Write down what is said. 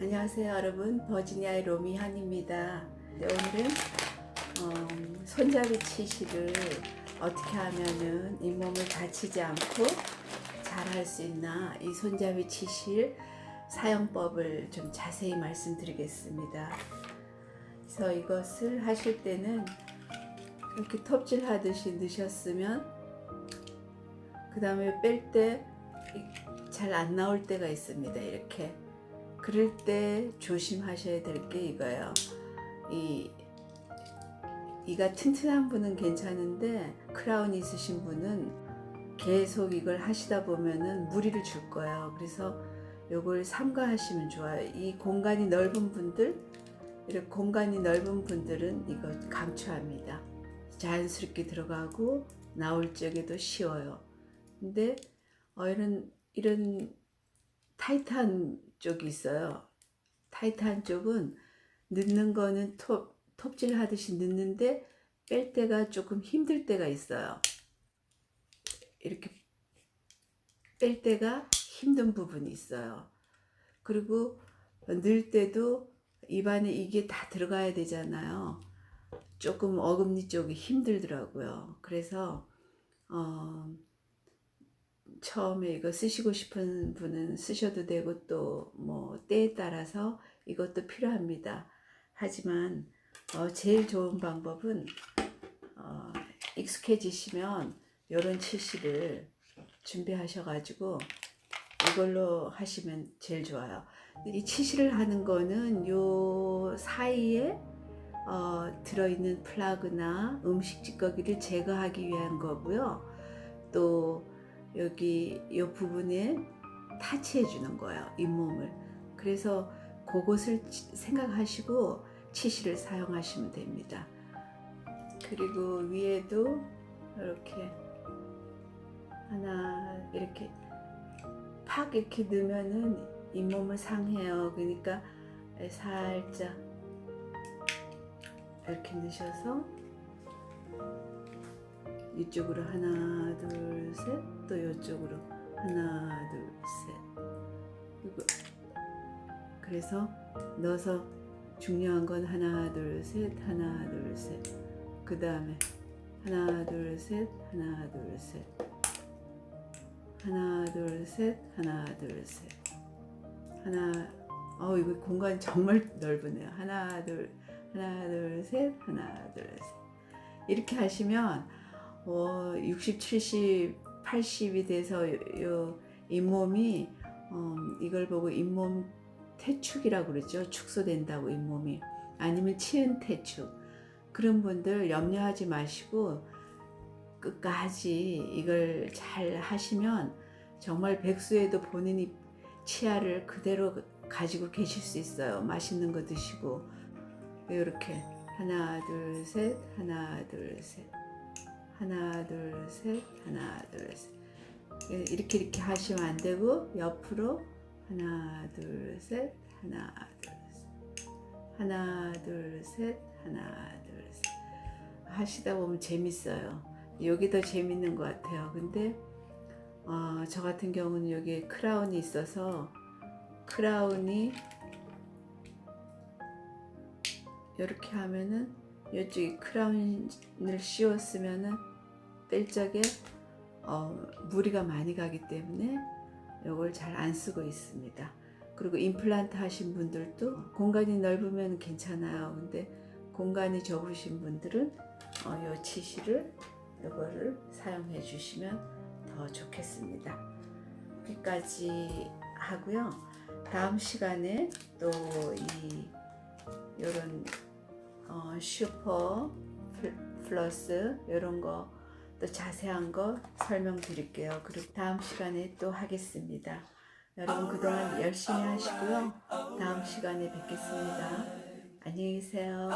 안녕하세요 여러분. 버지니아의 로미한입니다. 네, 오늘은 어, 손잡이 치실을 어떻게 하면은 잇몸을 다치지 않고 잘 할 수 있나 이 손잡이 치실 사용법을 좀 자세히 말씀드리겠습니다. 그래서 이것을 하실 때는 이렇게 톱질 하듯이 넣으셨으면 그 다음에 뺄 때 잘 안 나올 때가 있습니다. 이렇게 그럴 때 조심하셔야 될 게 이거예요. 이 이가 튼튼한 분은 괜찮은데 크라운 있으신 분은 계속 이걸 하시다 보면은 무리를 줄 거예요. 그래서 요걸 삼가하시면 좋아요. 이 공간이 넓은 분들, 이렇게 공간이 넓은 분들은 이거 강추합니다. 자연스럽게 들어가고 나올 적에도 쉬워요. 근데 어, 이런 이런 타이트한 쪽이 있어요. 타이트한 쪽은 넣는 거는 톱, 톱질 하듯이 넣는데 뺄 때가 조금 힘들 때가 있어요. 이렇게 뺄 때가 힘든 부분이 있어요. 그리고 넣을 때도 입안에 이게 다 들어가야 되잖아요. 조금 어금니 쪽이 힘들더라고요. 그래서 어, 처음에 이거 쓰시고 싶은 분은 쓰셔도 되고 또 뭐 때에 따라서 이것도 필요합니다. 하지만 어, 제일 좋은 방법은 어, 익숙해지시면 이런 치실을 준비하셔가지고 이걸로 하시면 제일 좋아요. 이 치실을 하는 거는 요 사이에 어, 들어있는 플라그나 음식 찌꺼기를 제거하기 위한 거고요. 또 여기 이 부분에 타치해 주는 거예요 잇몸을. 그래서 그것을 치- 생각하시고 치실을 사용하시면 됩니다. 그리고 위에도 이렇게 하나 이렇게 팍 이렇게 넣으면은 잇몸을 상해요. 그러니까 살짝 이렇게 넣으셔서 이쪽으로 하나 둘 셋 또 이쪽으로 하나 둘셋 이거 그래서 넣어서 중요한 건 하나 둘 셋 하나 둘 셋 그 다음에 하나 둘 셋 하나 둘 셋 하나 둘 셋 하나 둘 셋 하나 어 이거 공간 정말 넓으네요 하나 둘 하나 둘 셋 하나 둘 셋 이렇게 하시면 어, 60, 70, 80이 돼서 요, 요 잇몸이 어, 이걸 보고 잇몸 태축이라고 그러죠. 축소된다고 잇몸이 아니면 치은 태축 그런 분들 염려하지 마시고 끝까지 이걸 잘 하시면 정말 백수에도 본인이 치아를 그대로 가지고 계실 수 있어요. 맛있는 거 드시고 이렇게 하나 둘 셋 하나 둘 셋. 하나 둘 셋 하나 둘 셋. 이렇게 이렇게 하시면 안 되고 옆으로 하나 둘 셋 하나 둘 셋. 하나 둘 셋 하나 둘 셋. 하시다 보면 재밌어요. 여기 더 재밌는 것 같아요. 근데 어, 저 같은 경우는 여기 크라운이 있어서 크라운이 이렇게 하면은 이쪽에 크라운을 씌웠으면은 뺄 적에 어, 무리가 많이 가기 때문에 이걸 잘 안 쓰고 있습니다. 그리고 임플란트 하신 분들도 공간이 넓으면 괜찮아요. 근데 공간이 좁으신 분들은 어, 이 치실을 이거를 사용해 주시면 더 좋겠습니다. 여기까지 하고요. 다음 시간에 또 이 이런 어, 슈퍼 플러스 이런 거 또 자세한 거 설명드릴게요. 그리고 다음 시간에 또 하겠습니다. 여러분 그동안 열심히 하시고요. 다음 시간에 뵙겠습니다. 안녕히 계세요.